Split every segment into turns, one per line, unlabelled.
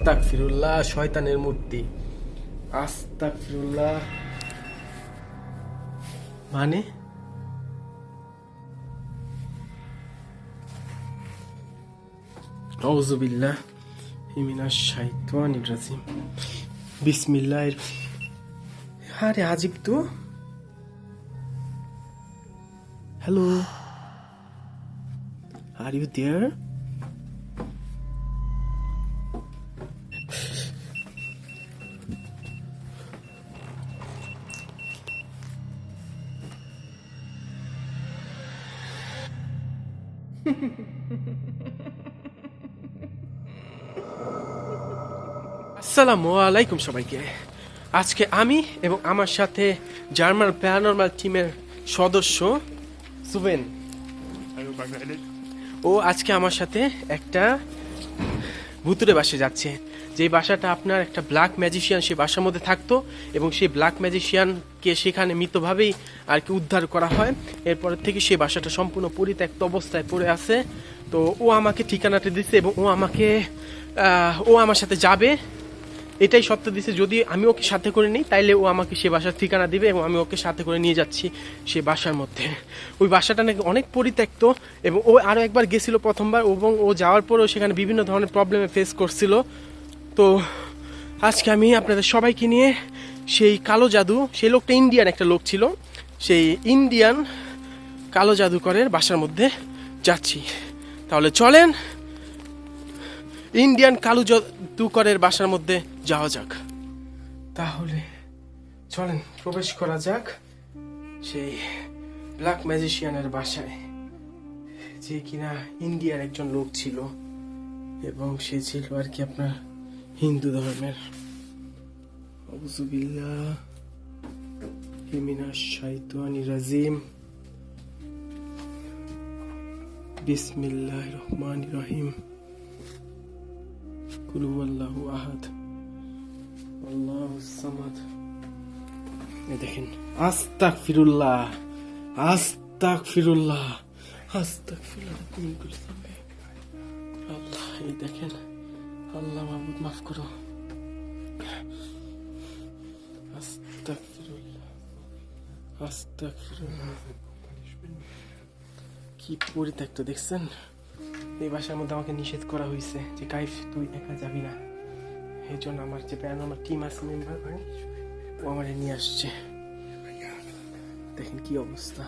আস্তাক ফিরুল্লাহ শয়তানের মূর্তি। আস্তাক ফিরুল্লাহ মানে? আউজুবিল্লাহ হিমিনাশ শাইতানির রাজিম। বিসমিল্লাহির আরে আজিব তো। হ্যালো আর ইউ দেয়ার আসসালামু আলাইকুম সবাইকে। আজকে আমি এবং আমার সাথে জার্মান প্যারানর্মাল টিমের সদস্য সুবেন। ও আজকে আমার সাথে একটা ভুতুরে বাসে যাচ্ছে। যে বাসাটা আপনার একটা ব্ল্যাক ম্যাজিশিয়ান সেই বাসার মধ্যে থাকতো এবং সেই ব্ল্যাক ম্যাজিশিয়ানকে সেখানে মৃতভাবেই আর কি উদ্ধার করা হয়। এরপর থেকে সেই বাসাটা সম্পূর্ণ পরিত্যক্ত অবস্থায় পড়ে আছে। তো ও আমাকে ঠিকানাটা দিচ্ছে এবং ও আমাকে ও আমার সাথে যাবে। এটাই সত্য দিছে, যদি আমি ওকে সাথে করে নিই, তাইলে ও আমাকে সে বাসার ঠিকানা দিবে এবং আমি ওকে সাথে করে নিয়ে যাচ্ছি সে বাসার মধ্যে। ওই বাসাটা নাকি অনেক পরিত্যক্ত এবং ও আরও একবার গেছিল প্রথমবার এবং ও যাওয়ার পরেও সেখানে বিভিন্ন ধরনের প্রবলেমে ফেস করছিল। তো আজকে আমি আপনাদের সবাইকে নিয়ে সেই কালো জাদু, সেই লোকটা ইন্ডিয়ান একটা লোক ছিল। সেই ইন্ডিয়ান কালো জাদুকরের বাসার মধ্যে যাচ্ছি। তাহলে চলেন ইন্ডিয়ান কালো জাদুকরের বাসার মধ্যে যাওয়া যাক। তাহলে চলেন, প্রবেশ করা যাক সেই ব্ল্যাক ম্যাজিশিয়ানের বাসায়। যে কিনা ইন্ডিয়ার একজন লোক ছিল এবং সে ছিল আর কি আপনার হিন্দু ধর্মের। আউযুবিল্লাহ। হিমিনাশ শাইতানির রাজিম বিসমিল্লাহির রহমানির রহিম কুল হুয়াল্লাহু আহাদ আল্লাহু সামাদ এই দেখেন আস্তাক ফিরুল্লাহ আস্তাক ফিরুল্লাহ আস্তাক ফিরুল্লাহ তুমি কুল সামনে আল্লাহ এই দেখেন আল্লাহ মাহবুদ মাফ করো ফিরুল্লাহ কি পরিত্যক্ত দেখছেন এই বাসার মধ্যে আমাকে নিষেধ করা হয়েছে যে কাইফ তুই একা যাবি না এই জন্য আমার যে প্যান আমার টিম আছে মেম্বার ভাই ও আমার নিয়ে আসছে দেখেন কি অবস্থা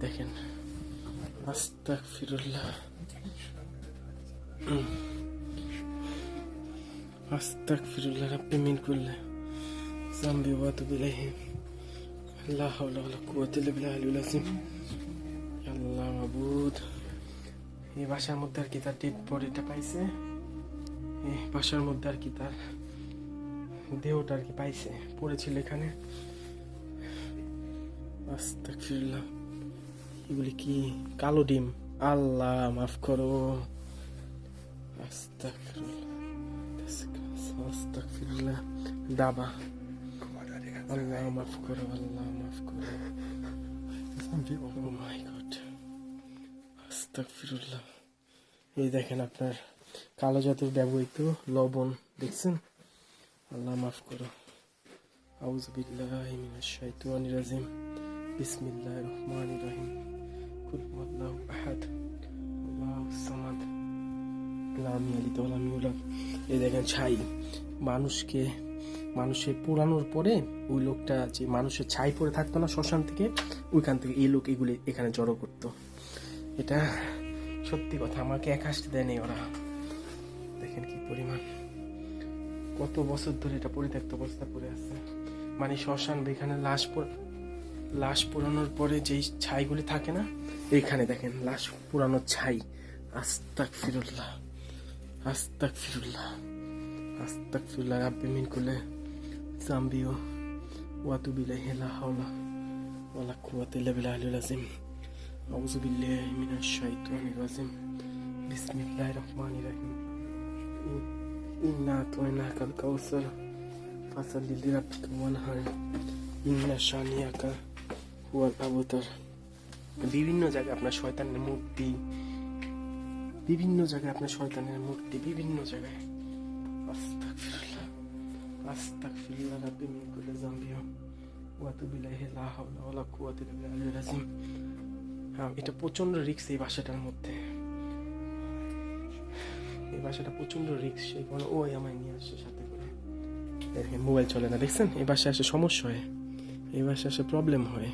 দেখেন আস্তাক ফিরুল্লাহ আস্তাক ফিরুল্লাহ রাব্বি মিন কুল্লি জামবি ওয়া ইলাইহি লা হাওলা ওয়ালা কুওয়াতা ইল্লা বিল্লাহিল আযীম আল্লাহ মাবুদ এই বাসার মধ্যে আর কি তার ডেড বডিটা পাইছে? এই বাসার মধ্যে আর কি তার দেহটা আর কি পাইছে? পড়েছিল এখানে। আস্তাগফিরুল্লাহ। এগুলি কি কালো ডিম? আল্লাহ, মাফ করো। আস্তাগফিরুল্লাহ। আস্তাগফিরুল্লাহ। দাবা। আল্লাহ মাফ করো আল্লাহ মাফ করো ও মাই গড আস্তাগফিরুল্লাহ এই দেখেন আপনার কালো জাতের ব্যবহৃত লবণ দেখছেন? আল্লাহ মাফ করো আউযু বিল্লাহি শাইতানির রাজিম বিসমিল্লাহির রহমানির রহিম কুল হুয়াল্লাহু আহাদ আল্লাহুস সামাদ লাম ইয়ালিদ ওয়া লাম ইউলাদ এই দেখেন ছাই মানুষকে মানুষের পোড়ানোর পরে ওই লোকটা যে মানুষের ছাই পড়ে থাকতো না শ্মশান থেকে, ওইখান থেকে এই লোক এগুলি এখানে জড়ো করতো। এটা সত্যি কথা, আমাকে এক হাসতে দেয়নি ওরা। দেখেন কি পরিমাণ। কত বছর ধরে এটা পরিত্যক্ত অবস্থা পড়ে আছে। মানে শ্মশান এখানে লাশ লাশ পোড়ানোর পরে যেই ছাইগুলি থাকে না, এইখানে দেখেন লাশ পোড়ানোর ছাই। আস্তাক ফিরুল্লাহ আস্তাক ফিরুল্লাহ আস্তাক ফিরুল্লাহ রাব্বি মিন জাম্বিও ওয়াতুবিলাই হেলা হাওলা ওয়ালা কুয়াতে লেবিল আলিল আজিম আউযু বিল্লাহি মিনাশ শাইতানির রাজিম বিসমিল্লাহির রহমানির রহিম ইন্না আতাইনাকাল কাউসার ফাসাল্লি লিরাব্বিকা ওয়ানহার ইন্না শানিয়াকা হুয়াল আবতার বিভিন্ন জায়গায় আপনার শয়তানের মূর্তি বিভিন্ন জায়গায় আপনার শয়তানের মূর্তি বিভিন্ন জায়গায় আস্তাগফিরুল্লাহ রাব্বি মিন কুল্লি যামবি ওয়া আতুবু ইলাইহি লা হাওলা ওয়ালা কুওয়াতা ইল্লা বিল্লাহিল আযীম হ্যাঁ এটা প্রচণ্ড রিস্ক এই বাসাটার মধ্যে এই বাসাটা প্রচণ্ড রিস্ক সেই কারণে ওই আমায় নিয়ে আসছে সাথে করে দেখেন মোবাইল চলে না দেখছেন এই বাসায় আসে সমস্যা হয় এই বাসায় আসে প্রবলেম হয়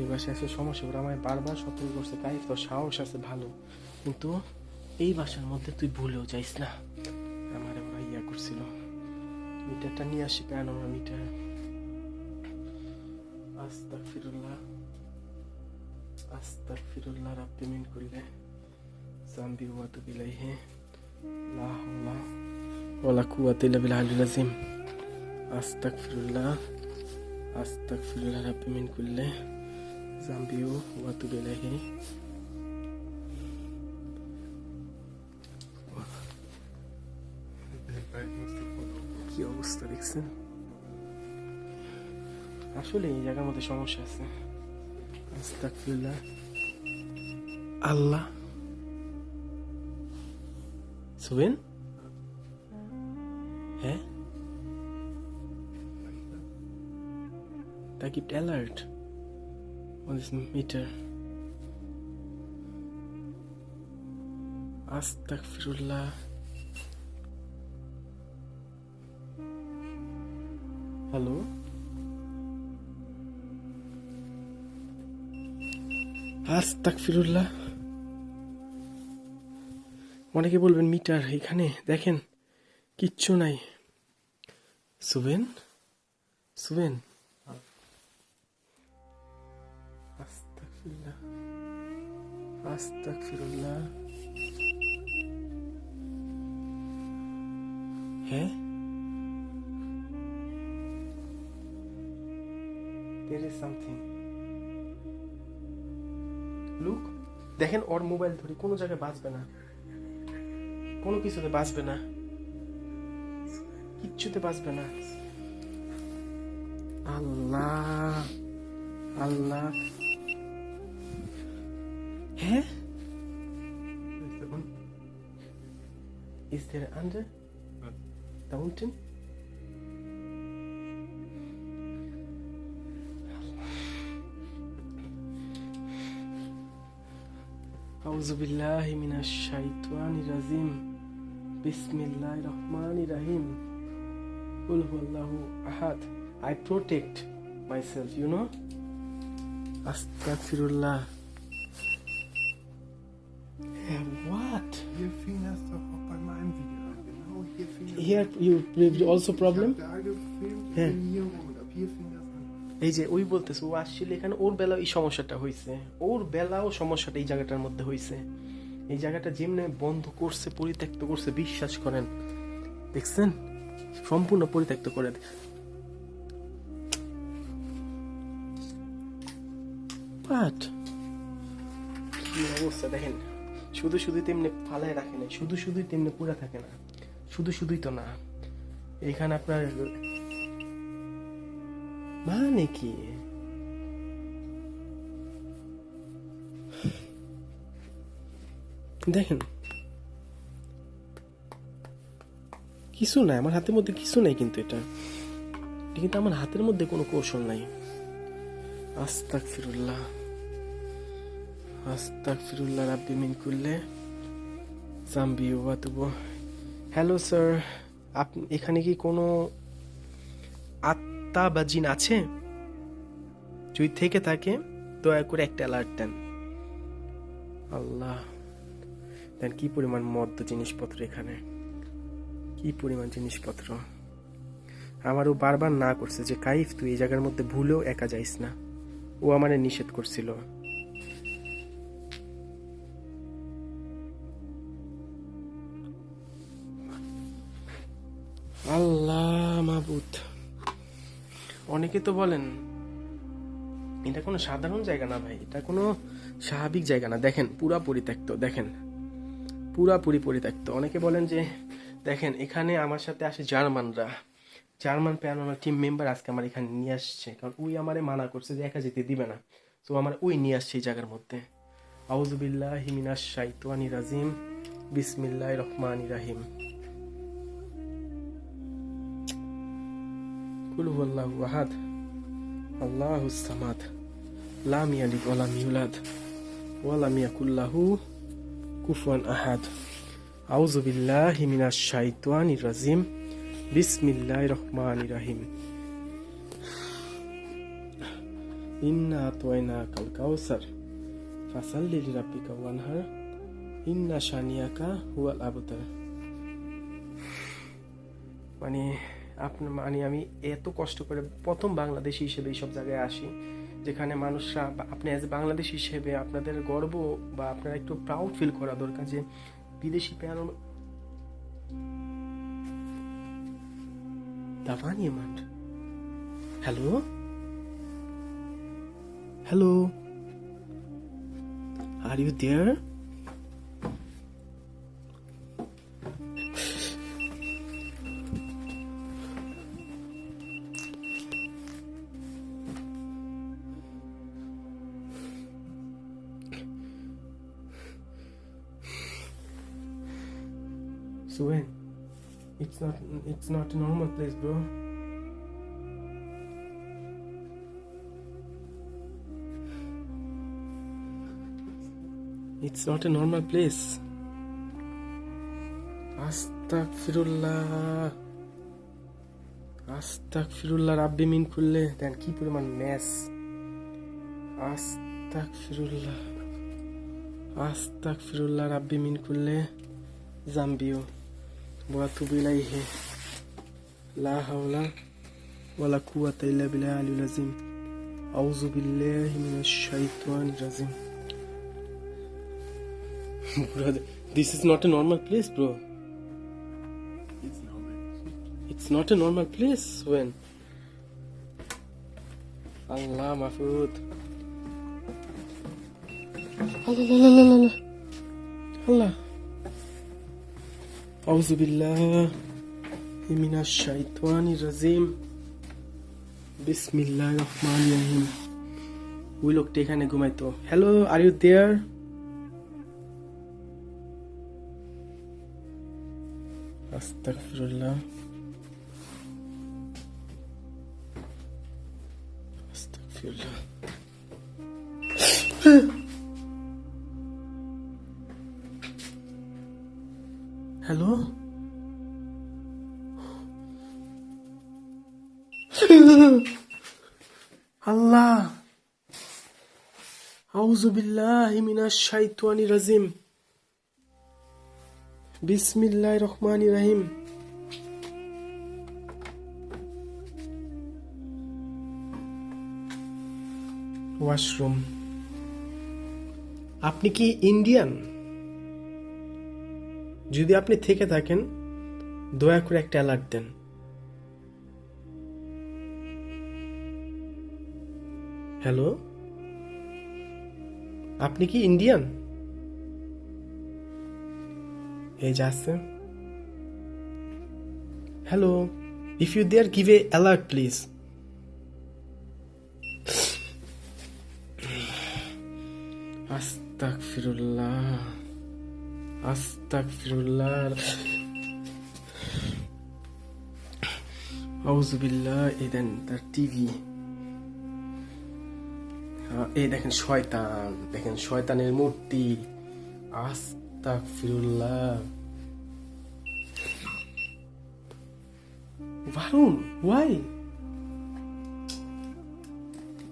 এই বাসায় আসে সমস্যা ওরা আমায় বারবার সতর্ক করছে তাই তো সাহস আছে ভালো কিন্তু এই বাসার মধ্যে তুই ভুলেও যাইস না আমার ওরা ইয়া করছিল মিটারটা নিয়ে আসি কেন আমরা মিটার আস্তাক ফিরুল্লাহ আস্তাক ফিরুল্লাহ রাব্বি মিন কুল্লে জাম্বি ওয়া তুবু ইলাইহি লা হাওলা ওয়ালা কুওয়াতা ইল্লা বিল্লাহিল আযীম আস্তাগফিরুল্লাহ আস্তাগফিরুল্লাহ রাব্বি মিন কুল্লি জামবি ওয়া আতুবু অবস্থা দেখছেন আসলে এই জায়গার মধ্যে সমস্যা আছে। আস্তাগফিরুল্লাহ। আল্লাহ। সুবেন? হ্যাঁ? Da gibt Alert on. Astaghfirullah. Hello? আস্তাগফিরুল্লাহ। অনেকে বলবেন মিটার এখানে? দেখেন কিচ্ছু নাই। সুবেন? সুবেন? আস্তাগফিরুল্লাহ। আস্তাগফিরুল্লাহ। হ্যাঁ? There something. লুক দেখেন ওর মোবাইল ধরে কোনো জায়গায় বাঁচবে না। কোনো কিছুতে বাঁচবে না। কিচ্ছুতে বাঁচবে না। আল্লাহ আল্লাহ। হ্যাঁ? Is there under mountain? আউজুবিল্লাহ Mina শাইতানি রাজিম বিসমিল্লাহ রহমান রাহিম উলহুল্লাহু আহাদ I protect myself you know আস্তাগফিরুল্লাহ And what?
Hier fing das What?
Here you, also Problem? এই যে ওই বলতেছে, ও আসছিল এখানে ওর বেলা এই সমস্যাটা হয়েছে ওর বেলাও সমস্যাটা এই জায়গাটার মধ্যে হয়েছে এই জায়গাটা যেমনি বন্ধ করছে, পরিত্যক্ত করছে, বিশ্বাস করেন। দেখছেন? সম্পূর্ণ পরিত্যক্ত করে কি অবস্থা দেখেন? শুধু শুধু তেমনি ফালায় রাখে না শুধু শুধুই তেমনি পুরা থাকে না। শুধু শুধুই তো না। এখানে আপনার মানে দেখেন, কিছু নাই, আমার হাতের মধ্যে কিছু নাই কিন্তু এটা। কিন্তু আমার হাতের মধ্যে কোনো কৌশল নাই। আস্তাক ফিরুল্লাহ আস্তাক ফিরুল্লাহ রাব্বি মিন কুল্লে জাম্বি ওয়াতুবু হ্যালো স্যার আপনি এখানে কি কোনো আত্মা বা জিন আছে? যদি থেকে থাকে, দয়া করে একটা অ্যালার্ট দেন। আল্লাহ, দেন কি পরিমাণ মদ্য জিনিসপত্র এখানে? কি পরিমাণ জিনিসপত্র? আমারও বারবার না করছে যে, কাইফ, তুই এই জায়গার মধ্যে ভুলেও একা যাইস না। ও আমারে নিষেধ করছিল। আল্লাহ, মাবুদ। অনেকে তো বলেন, এটা কোনো সাধারণ জায়গা না ভাই, এটা কোনো স্বাভাবিক জায়গা না। দেখেন, পুরা পরিত্যক্ত, দেখেন পুরাপুরি পরিত্যক্ত। অনেকে বলেন যে, দেখেন, এখানে আমার সাথে আসে জার্মানরা। জার্মান প্যারানর্মাল টিম মেম্বার আজকে আমার এখানে নিয়ে আসছে, কারণ ওই আমারে মানা করছে যে একা যেতে দিবে না। তো আমার ওই নিয়ে আসছে এই জায়গার মধ্যে। আউজুবিল্লাহ হিমিনাশ শাইতানি রাজিম। বিসমিল্লাহ রহমান রাহিম। কুল হুয়াল্লাহু আহাদ, আল্লাহু সামাদ, লাম ইয়ালিদ ওয়া লাম ইউলাদ, ওয়া লাম ইয়াকুল লাহু কুফুয়ান আহাদ। আউযু বিল্লাহি মিনাশ শাইতানির রাজিম। বিসমিল্লাহির রহমানির রহিম। ইন্না আতওয়াইনা কাল কাউসার। ফাসাল্লি লিরাব্বিকা ওয়ানহার। ইন্না শানিয়াকা হুয়াল আবতার। মানে আপনার মানে আমি এত কষ্ট করে প্রথম বাংলাদেশি হিসেবে এইসব জায়গায় আসি, যেখানে মানুষরা আপনি অ্যাজ এ বাংলাদেশ হিসেবে আপনাদের গর্ব বা আপনারা একটু প্রাউড ফিল করা দরকার যে বিদেশি প্যান war niemand. Hallo? Hallo? Are you not it's not a normal place, bro. It's not a normal place. আস্তাগফিরুল্লাহ আস্তাগফিরুল্লাহ রাব্বি মিন খুললে দেন কি পরিমাণ ম্যাস আস্তাগফিরুল্লাহ আস্তাগফিরুল্লাহ রাব্বি মিন খুললে জাম্বিও illa auzu brother this is not a normal place bro.
It's
it's not a normal place when Allah Mahfud Allah Allah Allah Allah Allah. আউজুবিল্লাহ ইমিনা শাইতানি রাজিম বিসমিল্লাহ রহমান রাহিম ওই লোকটা এখানে ঘুমাইতো হ্যালো আর ইউ দেয়ার আস্তাগফিরুল্লাহ আস্তাগফিরুল্লাহ হ্যালো আল্লাহ আউযু বিল্লাহি মিনাশ শাইতানির রাজিম বিসমিল্লাহির রহমানির রহিম ওয়াশরুম আপনি কি ইন্ডিয়ান যদি আপনি থেকে থাকেন, দয়া করে একটা অ্যালার্ট দেন। হ্যালো? আপনি কি ইন্ডিয়ান? এই যে আসছে hello? If you there give a alert please আস্তাক ফিরুল্লাহ আস্তাগফিরুল্লাহ। আউজুবিল্লাহ এই দেন, তার টিভি। এই দেখেন শয়তান, দেখেন শয়তানের মূর্তি। আস্তাগফিরুল্লাহ। ভারুন ওয়াই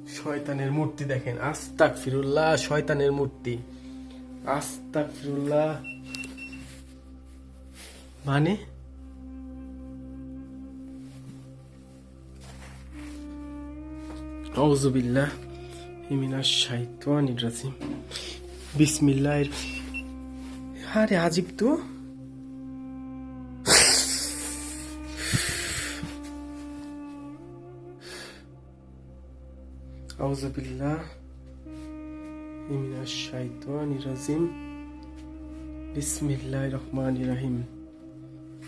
শয়তানের মূর্তি দেখেন আস্তাক ফিরুল্লাহ শয়তানের মূর্তি। আস্তাক ফিরুল্লাহ মানে? আউজুবিল্লাহ হিমিনা শাইতান ইরাজিম বিসমিল্লাহ আরে আজিব তো। আউজুবিল্লাহ হিমিনা শাইতান ইরাজিম বিসমিল্লাহ Rahman ইরাহিম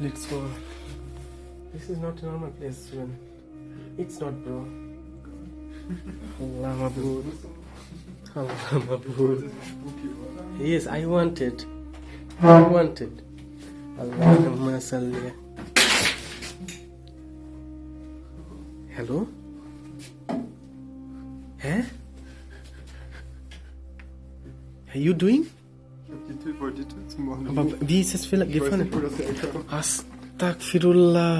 Let's go. This is not a normal place, man. It's not, bro. Allah Mabrur. Allah Mabrur. Yes, I want it. I want it. Allahumma salli. Hello? Eh? Huh? Are you doing?
Tür zu machen.
Aber wie ist es vielleicht
ich weiß nicht, wo das herkam.
Astaghfirullah.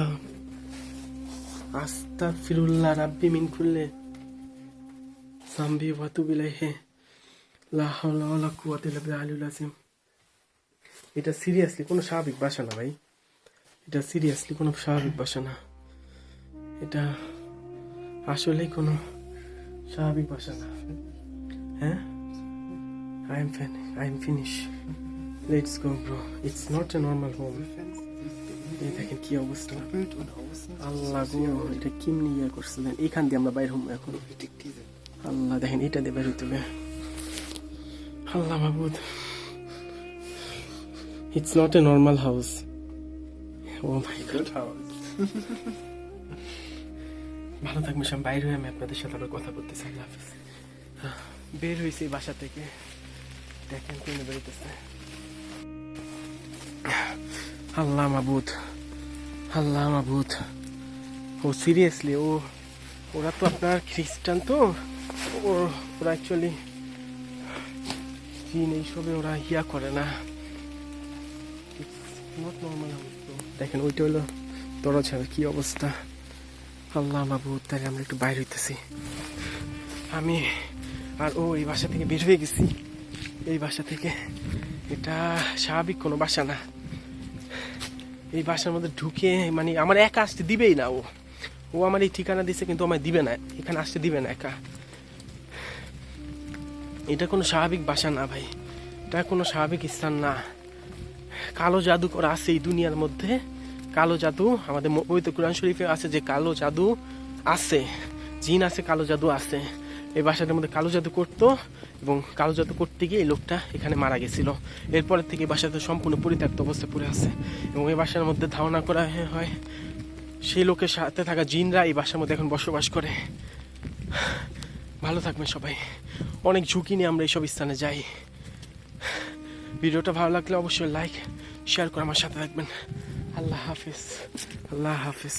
Astaghfirullah Rabbi min kulli zambi wa atubu ilayhi. লা হাওলা ওয়ালা কুওয়াতা ইল্লা বিল্লাহিল আযীম। এটা seriously কোনো স্বাভাবিক ভাষা না ভাই এটা সিরিয়াসলি কোনো স্বাভাবিক ভাষা না এটা আসলেই কোনো স্বাভাবিক ভাষা না হ্যাঁ I am fan I am finish let's go bro it's not a normal home এই দেখেন কি অবস্থা. আল্লাহ গো এটা কেমনি ইয়ে করছিলেন এখান দিয়ে আমরা বাইর হম এখন। আল্লাহ দেখেন এটা দিয়ে বের হইতে হবে। আল্লাহ মাহবুদ। It's not a normal house oh my god
Good
ভালো থাকবেন সব বাইরে হয়ে আমি আপনাদের সাথে আবার কথা বলতেছি। আল্লাহ হাফিজ। বের হয়েছি বাসা থেকে। দেখেন কেন বেরোতেছে আল্লাহ মাবুদ আল্লাহ মাবুদ। ও সিরিয়াসলি ও, ওরা তো আপনার খ্রিস্টান তো? ও, ওরা অ্যাকচুয়ালি চীন এইসবে ওরা ইয়া করে না। দেখেন, ওইটা হলো দরজা ছাড়া কি অবস্থা। আল্লাহ মাবুদ, তাহলে আমরা একটু বাইরে হইতেছি। আমি আর ও, এই বাসা থেকে বের হয়ে গেছি। এই বাসা থেকে। এটা স্বাভাবিক কোনো বাসা না। এই বাসার মধ্যে ঢুকে মানে আমার একা আসতে দিবেই না ও। ও আমার এই ঠিকানা দিছে, কিন্তু আমায় দিবে না। এখানে আসতে দিবে না একা। এটা কোনো স্বাভাবিক বাসা না ভাই। এটা কোনো স্বাভাবিক স্থান না। কালো জাদুকর আছে এই দুনিয়ার মধ্যে। কালো জাদু, আমাদের পবিত্র কোরআন শরীফে আছে যে কালো জাদু আছে। জিন আছে, কালো জাদু আছে। এই বাসাটার মধ্যে কালো জাদু করতো। এবং কালো জাদু করতে গিয়ে এই লোকটা এখানে মারা গেছিল। এরপর থেকে এই বাসাটা সম্পূর্ণ পরিত্যক্ত অবস্থায় পড়ে আছে এবং এই বাসার মধ্যে ধারণা করা হয়, সেই লোকের সাথে থাকা জিনরা এই বাসার মধ্যে এখন বসবাস করে। ভালো থাকবেন সবাই। অনেক ঝুঁকি নিয়ে আমরা এইসব স্থানে যাই। ভিডিওটা ভালো লাগলে অবশ্যই লাইক শেয়ার করে আমার সাথে থাকবেন। আল্লাহ হাফিজ। আল্লাহ হাফিজ।